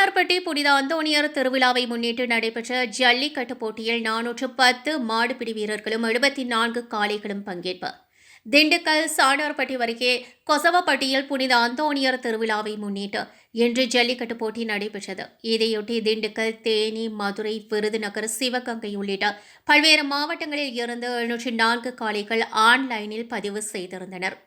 சாணார்பட்டி புனித அந்தோணியர் திருவிழாவை முன்னிட்டு நடைபெற்ற ஜல்லிக்கட்டு போட்டியில் நானூற்று பத்து மாடுபிடி வீரர்களும் எழுபத்தி நான்கு காளைகளும் பங்கேற்பர் திண்டுக்கல் சாணார்பட்டி அருகே கொசவப்பட்டியில் புனித அந்தோணியர் திருவிழாவை முன்னிட்டு இன்று ஜல்லிக்கட்டு போட்டி நடைபெற்றது. இதையொட்டி திண்டுக்கல் தேனி மதுரை விருதுநகர் சிவகங்கை உள்ளிட்ட பல்வேறு மாவட்டங்களில் இருந்து எழுநூற்றி நான்கு காளைகள் ஆன்லைனில் பதிவு செய்திருந்தனர்.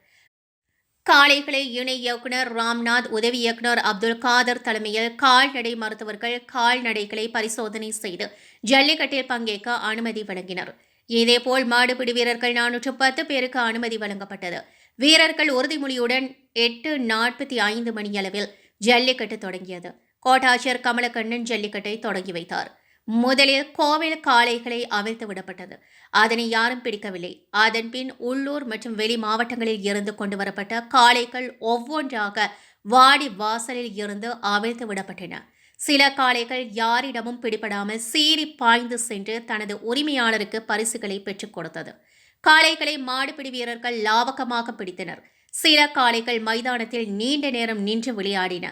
காளைகளை இணை இயக்குனர் ராம்நாத் உதவி இயக்குனர் அப்துல் காதர் தலைமையில் கால்நடை மருத்துவர்கள் கால்நடைகளை பரிசோதனை செய்து ஜல்லிக்கட்டில் பங்கேற்க அனுமதி வழங்கினர். இதேபோல் மாடுபிடி வீரர்கள் நானூற்று பத்து பேருக்கு அனுமதி வழங்கப்பட்டது. வீரர்கள் உறுதிமொழியுடன் எட்டு நாற்பத்தி ஐந்து மணியளவில் ஜல்லிக்கட்டு தொடங்கியது. கோட்டாட்சியர் கமலக்கண்ணன் ஜல்லிக்கட்டை தொடங்கி வைத்தார். முதலில் கோவில் காளைகளை அவிழ்த்து விடப்பட்டது. அதனை யாரும் பிடிக்கவில்லை. அதன்பின் உள்ளூர் மற்றும் வெளி மாவட்டங்களில் இருந்து கொண்டு வரப்பட்ட காளைகள் ஒவ்வொன்றாக வாடி வாசலில் இருந்து அவிழ்த்து விடப்பட்டன. சில காளைகள் யாரிடமும் பிடிபடாமல் சீறி பாய்ந்து சென்று தனது உரிமையாளருக்கு பரிசுகளை பெற்றுக் கொடுத்தது. காளைகளை மாடுபிடி வீரர்கள் லாவகமாக பிடித்தனர். சில காளைகள் மைதானத்தில் நீண்ட நேரம் நின்று விளையாடின.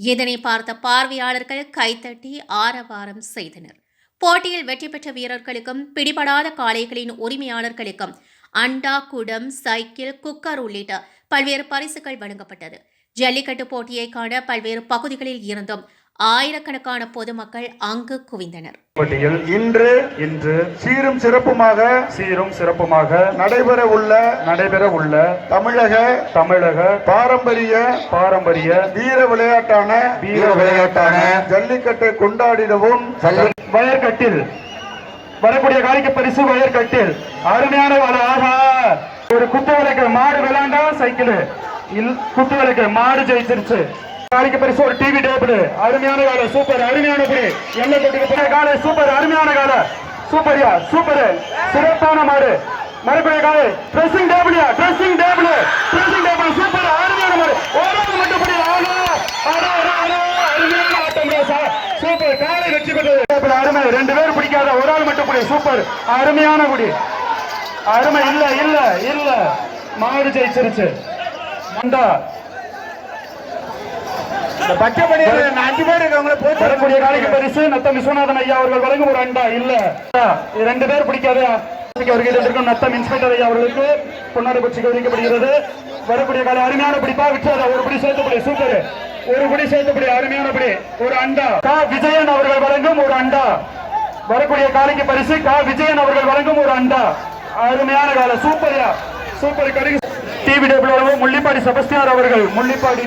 இதனை பார்த்த பார்வையாளர்கள் கைத்தட்டி ஆரவாரம் செய்தனர். போட்டியில் வெற்றி பெற்ற வீரர்களுக்கும் பிடிபடாத காளைகளின் உரிமையாளர்களுக்கும் அண்டா குடம் சைக்கிள் குக்கர் உள்ளிட்ட பல்வேறு பரிசுகள் வழங்கப்பட்டது. ஜல்லிக்கட்டு போட்டியை காண பல்வேறு பகுதிகளில் இருந்தும் ஆயிரக்கணக்கான பொதுமக்கள் அங்கு குவிந்தனர். பட்டியில் இன்று இன்று சீரும் சிறப்புமாக சீரும் சிறப்புமாக நடைபெற உள்ள நடைபெற உள்ள தமிழக தமிழக பாரம்பரிய பாரம்பரிய வீர விளையாட்டான வீர விளையாட்டான ஜல்லிக்கட்டை கொண்டாடிடவும் வயற்கட்டில் வரக்கூடிய காலிக்கு பரிசு வயற்கட்டில். அருமையான ஆஹா! ஒரு குத்து விளக்கு மாடு விளையாண்டா சைக்கிள். இல் குத்து விளக்கு மாடு ஜெயிச்சிருச்சு. நாளைக்கு பரிசு ஒரு டிவி டேபிள். அருமையான காலை சூப்பர் அருமையான புடி எண்ணெய் தொட்டிக்கு காலை சூப்பர் அருமையான காலை சூப்பர்யா சூப்பர். சிறப்பான மாடு. மறுபடியும் கால dressing டேபிள்யா dressing table dressing table super அருமையான மாடு. ஓடாது மட்டும் புடி ஆனா ஆனா ஆனா அருமையான ஆட்டம் சார். சூப்பர் காலை வெற்றி பெற்றது. டேபிள் அருமை ரெண்டு பேர் பிடிக்காத ஒரு ஆள் மட்டும் புடி சூப்பர். அருமையான குடி அருமை இல்ல இல்ல இல்ல. மாடு ஜெயிச்சிருச்சு. மண்டா அஞ்சு பேர் இருக்கவங்கள போய் வரக்கூடிய காலைக்கு பரிசு நத்தம் விஸ்வநாதன் ஐயா அவர்கள் வழங்கும் ஒரு அண்டா. இல்ல. இது ரெண்டு பேர் பிடிக்காத. அவர்களிடம் இருக்கும் நத்தம் இன்ஸ்பெக்டர் ஐயா அவர்களுக்கு பொன்னாடி பட்சி கௌரிக்கப்படுகிறது வரக்கூடிய காலை அருமையான பிடிப்பா விற்றாத ஒரு பிடி சேர்த்துப்படி சூப்பர். ஒரு பிடி சேர்த்துப்படி அருமையான பிடி. ஒரு அண்டா. கா விஜயன் அவர்கள் வழங்கும் ஒரு அண்டா. வரக்கூடிய காலைக்கு பரிசு கா விஜயன் அவர்கள் வழங்கும் ஒரு அண்டா. அருமையான காலை. சூப்பர்யா சூப்பர் கடுகு டிவி டேபிள் முள்ளிப்பாடி செபஸ்டியார் அவர்கள். முள்ளிப்பாடி